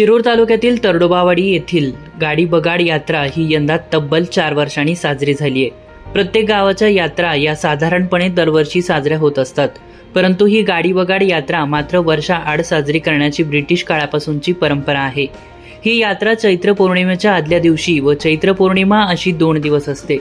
शिरूर तालुक्यातील तरडोबावाडी येथील गाडी बगाड यात्रा ही यंदा तब्बल चार वर्षांनी साजरी झाली आहे प्रत्येक गावाच्या यात्रा या साधारणपणे दरवर्षी साजऱ्या होत असतात. परंतु ही गाडी बगाड यात्रा मात्र वर्षाआड साजरी करण्याची ब्रिटिश काळापासूनची परंपरा आहे. ही यात्रा चैत्र पौर्णिमेच्या आदल्या दिवशी व चैत्र पौर्णिमा अशी दोन दिवस असते.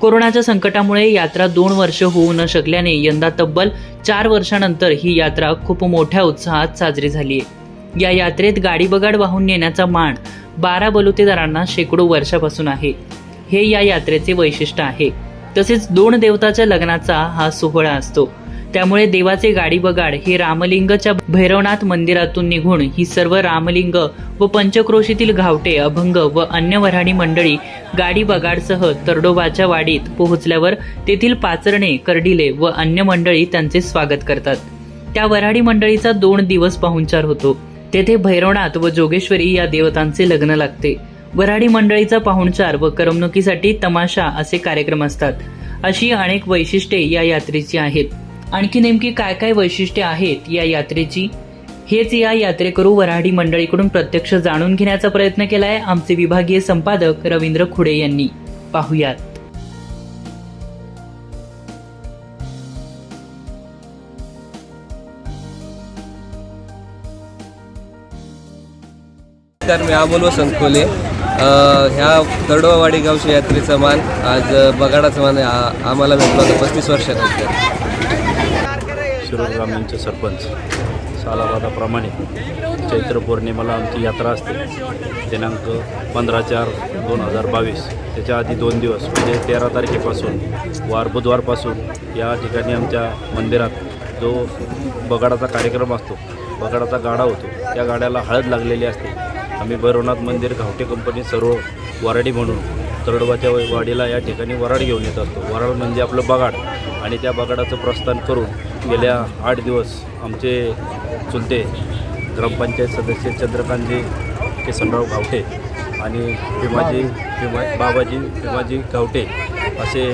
कोरोनाच्या संकटामुळे यात्रा दोन वर्ष होऊ न शकल्याने यंदा तब्बल चार वर्षानंतर ही यात्रा खूप मोठ्या उत्साहात साजरी झाली आहे या यात्रेत गाडी बगाड वाहून नेण्याचा मान बारा बलुतेदारांना शेकडो वर्षापासून आहे. हे या यात्रेचे वैशिष्ट्य आहे. तसेच दोन देवताच्या लग्नाचा हा सोहळा असतो. त्यामुळे देवाचे गाडी बगाड हे रामलिंगच्या भैरवनाथ मंदिरातून निघून ही सर्व रामलिंग व पंचक्रोशीतील घावटे अभंग व अन्य वऱ्हाडी मंडळी गाडी बगाडसह तरडोबाच्या वाडीत पोहोचल्यावर तेथील पाचरणे कर्डिले व अन्य मंडळी त्यांचे स्वागत करतात. त्या वऱ्हाडी मंडळीचा दोन दिवस पाहुणचार होतो. तेथे भैरवनाथ व जोगेश्वरी या देवतांचे लग्न लागते. वऱ्हाडी मंडळीचा पाहुणचार व करमणुकीसाठी तमाशा असे कार्यक्रम असतात. अशी अनेक वैशिष्ट्ये या यात्रेची आहेत. आणखी नेमकी काय काय वैशिष्ट्ये आहेत या यात्रेची? हेच या यात्रेकरू वऱ्हाडी मंडळीकडून प्रत्यक्ष जाणून घेण्याचा प्रयत्न केलाय आमचे विभागीय संपादक रवींद्र खुडे यांनी. पाहुयात. नमस्कार मी अमोल वसंत खोले ह्या दरडोबावाडी गावच्या यात्रेचा मान आज बगाडाचा मान आम्हाला भेटला होता पस्तीस वर्षानंतर. शिरूर ग्रामीणचे सरपंच सालावादाप्रमाणे चैत्र पौर्णिमेला आमची यात्रा असते. दिनांक पंधरा चार दोन हजार बावीस. त्याच्या आधी दोन दिवस म्हणजे तेरा तारखेपासून वार बुधवारपासून या ठिकाणी आमच्या मंदिरात जो बगाडाचा कार्यक्रम असतो बगाडाचा गाडा होतो त्या गाड्याला हळद लागलेली असते. आम्ही भैरवनाथ मंदिर घावटे कंपनी सर्व वराडी म्हणून तरडवाच्या वाडीला या ठिकाणी वराड घेऊन येत असतो. वराड म्हणजे आपलं बगाड आणि त्या बगाडाचं प्रस्थान करून गेल्या आठ दिवस आमचे चुलते ग्रामपंचायत सदस्य चंद्रकांतजी किसनराव गावटे आणि भीमाजी भीमा बाबाजी भीमाजी गावटे असे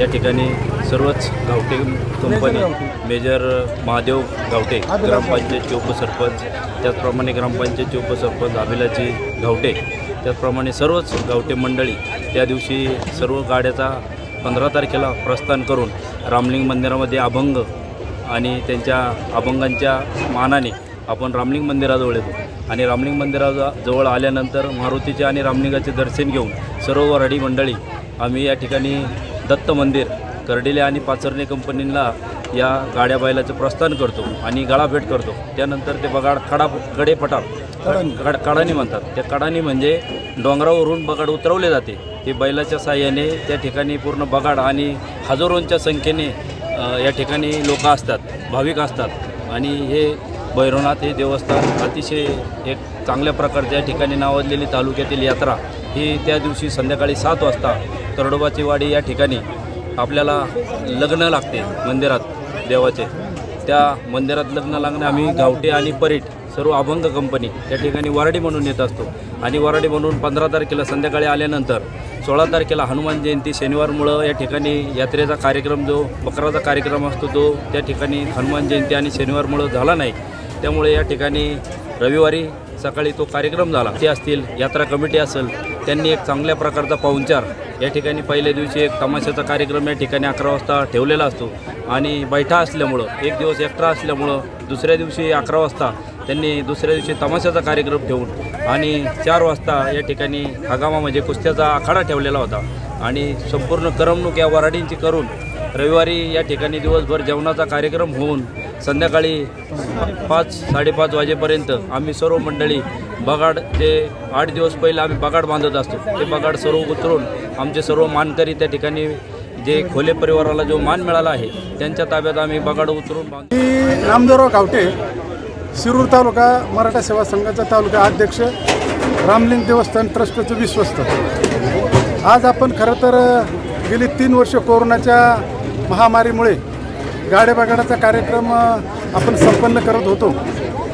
या ठिकाणी सर्वच गावटे कंपनी मेजर महादेव गावटे ग्रामपंचायतचे उपसरपंच त्याचप्रमाणे ग्रामपंचायतचे उपसरपंच अभिलाची गावटे त्याचप्रमाणे सर्वच गावटे मंडळी त्या दिवशी सर्व गाड्याचा पंधरा तारखेला प्रस्थान करून रामलिंग मंदिरामध्ये अभंग आणि त्यांच्या अभंगांच्या मानाने आपण रामलिंग मंदिराजवळ येतो. आणि रामलिंग मंदिराजवळ आल्यानंतर मारुतीचे आणि रामलिंगाचे दर्शन घेऊन सर्व वराडी मंडळी आम्ही या ठिकाणी दत्त मंदिर कर्डिले आणि पाचरणे कंपनीला या गाड्या बैलाचं प्रस्थान करतो आणि गाळाभेट करतो. त्यानंतर ते बगाड खडा गडे पठार कड कडानी म्हणतात. त्या कडानी म्हणजे डोंगरावरून बगाड उतरवले जाते. ते बैलाच्या साह्याने त्या ठिकाणी पूर्ण बगाड आणि हजारोंच्या संख्येने या ठिकाणी लोक असतात भाविक असतात. आणि हे भैरवनाथ हे देवस्थान अतिशय एक चांगल्या प्रकारच्या या ठिकाणी नावाजलेली तालुक्यातील यात्रा ही त्या दिवशी संध्याकाळी सात वाजता तरडोबाची वाडी या ठिकाणी आपल्याला लग्न लागते मंदिरात देवाचे. त्या मंदिरात लग्न लागणे आम्ही गावटे आणि परीट सर्व अभंग कंपनी या ठिकाणी वराडी म्हणून येत असतो. आणि वराडी म्हणून पंधरा तारखेला संध्याकाळी आल्यानंतर सोळा तारखेला हनुमान जयंती शनिवारमुळं या ठिकाणी यात्रेचा कार्यक्रम जो बकराचा कार्यक्रम असतो तो त्या ठिकाणी हनुमान जयंती आणि शनिवारमुळं झाला नाही. त्यामुळे या ठिकाणी रविवारी सकाळी तो कार्यक्रम झाला. ते असतील यात्रा कमिटी असेल त्यांनी एक चांगल्या प्रकारचा पाहुणचार. या ठिकाणी पहिल्या दिवशी एक तमाशाचा कार्यक्रम या ठिकाणी अकरा वाजता ठेवलेला असतो. आणि बैठा असल्यामुळं एक दिवस एक्स्ट्रा असल्यामुळं दुसऱ्या दिवशी अकरा वाजता त्यांनी दुसऱ्या दिवशी तमाशाचा कार्यक्रम ठेवून आणि चार वाजता या ठिकाणी हगामा म्हणजे कुस्त्याचा आखाडा ठेवलेला होता. आणि संपूर्ण करमणूक या वराडींची करून रविवारी या ठिकाणी दिवसभर जेवणाचा कार्यक्रम होऊन संध्याकाळी पाच साडेपाच वाजेपर्यंत आम्ही सर्व मंडळी बगाड ते आठ दिवस पहिले आम्ही बगाड बांधत असतो ते बगाड सर्व उतरून आमचे सर्व मानकरी त्या ठिकाणी जे खोले परिवाराला जो मान मिळाला आहे त्यांच्या ताब्यात आम्ही बगाड उतरून बांधतो मी नामदेवराव गावटे शिरूर तालुका मराठा सेवा संघाचा तालुका अध्यक्ष रामलिंग देवस्थान ट्रस्टचं विश्वस्त. आज आपण खरं तर गेली तीन वर्ष कोरोनाच्या महामारीमुळे गाड्या बगाडाचा कार्यक्रम आपण संपन्न करत होतो.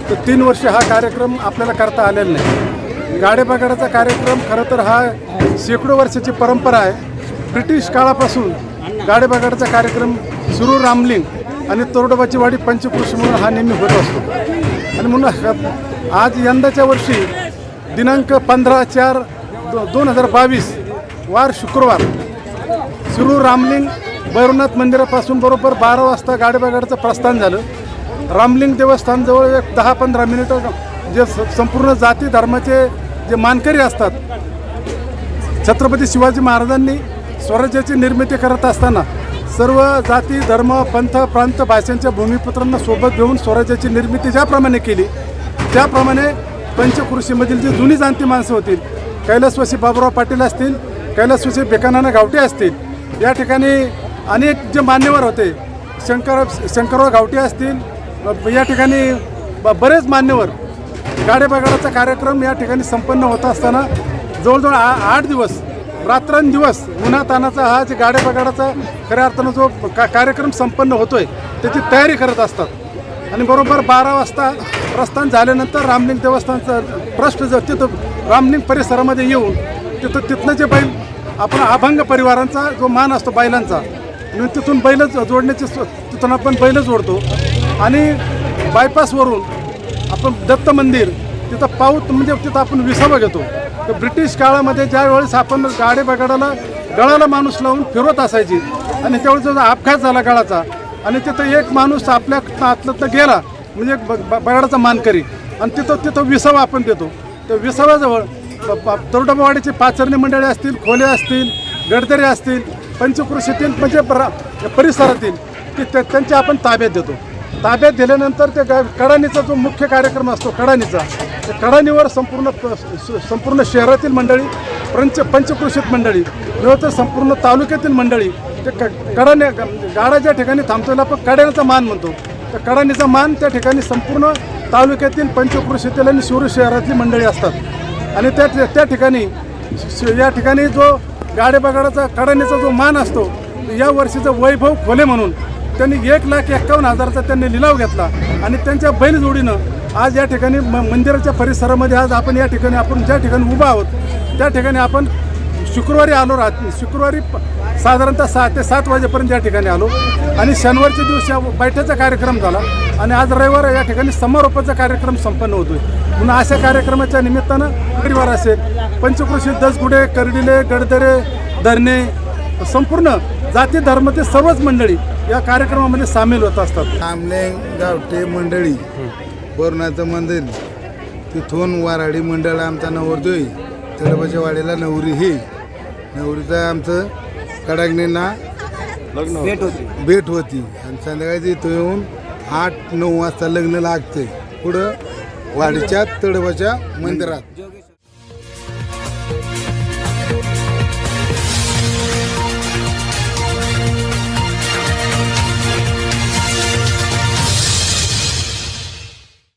तर तीन वर्ष हा कार्यक्रम आपल्याला करता आलेला नाही. गाड्या बगाडाचा कार्यक्रम खरं तर हा शेकडो वर्षाची परंपरा आहे. ब्रिटिश काळापासून गाड्या बगाडाचा कार्यक्रम सुरू रामलिंग आणि तोरडोबाची वाडी पंचकृषी म्हणून हा नेहमी होत असतो. आणि म्हणून आज यंदाच्या वर्षी दिनांक पंधरा चार दो दोन हजार बावीस वार शुक्रवार सुरू रामलिंग भैरवनाथ मंदिरापासून बरोबर बारा वाजता गाडी प्रस्थान झालं. रामलिंग देवस्थानजवळ एक दहा पंधरा मिनिटं जे स- संपूर्ण जाती धर्माचे जे मानकरी असतात छत्रपती शिवाजी महाराजांनी स्वराज्याची निर्मिती करत असताना सर्व जाती धर्म पंथ प्रांत भाषांच्या भूमिपुत्रांना सोबत घेऊन स्वराज्याची निर्मिती ज्याप्रमाणे केली त्याप्रमाणे पंचकृषीमधील जी जुनी जाणती माणसं होतील कैलासवासी बाबुराव पाटील असतील कैलासवासी बेकानाना गावटे असतील या ठिकाणी अनेक जे मान्यवर होते शंकर शंकरराव गावटे असतील या ठिकाणी ब- बरेच मान्यवर गाडेबागाडाचा कार्यक्रम या ठिकाणी संपन्न होत असताना जवळजवळ आ आठ दिवस रात्रंदिवस उन्हातानाचा हा जे गाडेबागाडाचा खऱ्या अर्थानं जो का कार्यक्रम संपन्न होतोय त्याची तयारी करत असतात. आणि बरोबर बारा वाजता प्रस्थान झाल्यानंतर रामलिंग देवस्थानचं ट्रस्ट जर तिथं रामलिंग परिसरामध्ये येऊन तिथं तिथनं जे बैल आपण अभंग परिवारांचा जो मान असतो बैलांचा आणि तिथून बैलच जोडण्याची तिथून आपण बैल जोडतो. आणि बायपासवरून आपण दत्त मंदिर तिथं पाऊत म्हणजे तिथं आपण विसावा घेतो. तर ब्रिटिश काळामध्ये ज्यावेळेस आपण गाडे बगाडाला गळाला माणूस लावून फिरवत असायची आणि त्यावेळेस जो अपघात झाला गळाचा आणि तिथं एक माणूस आपल्या आतलं गेला म्हणजे एक ब- ब- बगाडाचा मानकरी आणि तिथं तिथं विसावा आपण देतो. तर विसाव्याजवळ ब- पाचरणी मंडळी असतील खोले असतील गडदरे असतील पंचकृषीतील म्हणजे प्र- परिसरातील की त्या- त्यांचे आपण ताब्यात देतो. ताब्यात दिल्यानंतर ते गा कडानीचा जो मुख्य कार्यक्रम असतो कडानीचा त्या कडानीवर संपूर्ण प- संपूर्ण शहरातील मंडळी पंच पंचकृषीत मंडळी तर संपूर्ण तालुक्यातील मंडळी ते क कडाने म्हणजे गाडा ज्या ठिकाणी थांबतो आपण कड्याचा मान म्हणतो. त्या कडाणीचा मान त्या ठिकाणी संपूर्ण तालुक्यातील पंचकृषीतील आणि शिवरू शहरातली मंडळी असतात. आणि त्या त्या ठिकाणी या ठिकाणी जो गाडे बगाडाचा कडानीचा जो मान असतो या वर्षीचं वैभव खोले म्हणून त्यांनी एक लाख एक्कावन्न हजाराचा त्यांनी लिलाव घेतला. आणि त्यांच्या बैलजोडीनं आज या ठिकाणी म मंदिराच्या परिसरामध्ये आज आपण या ठिकाणी आपण ज्या ठिकाणी उभा आहोत त्या ठिकाणी आपण शुक्रवारी आलो राहत शुक्रवारी साधारणतः सहा ते सात वाजेपर्यंत या ठिकाणी आलो. आणि शनिवारच्या दिवशी या बैठ्याचा कार्यक्रम झाला. आणि आज रविवार या ठिकाणी समारोपाचा कार्यक्रम संपन्न होतोय. म्हणून अशा कार्यक्रमाच्या निमित्तानं परिवार असेल पंचकृषी दसगुडे कर्डिले गडदरे धरणे संपूर्ण जाती धर्मातील सर्वच मंडळी या कार्यक्रमामध्ये सामील होत असतात. आमलेंग गावठे मंडळी बोरनाचं मंदिर तिथून वाराडी मंडळ आमचा नवरदोय तळबाच्या वाडीला नवरी ही. नवरीचं आमचं कडागणींना भेट होती. भेट होती. आणि संध्याकाळी इथं येऊन आठ नऊ वाजता लग्न लागतंय पुढं वाडीच्या तळबाच्या मंदिरात.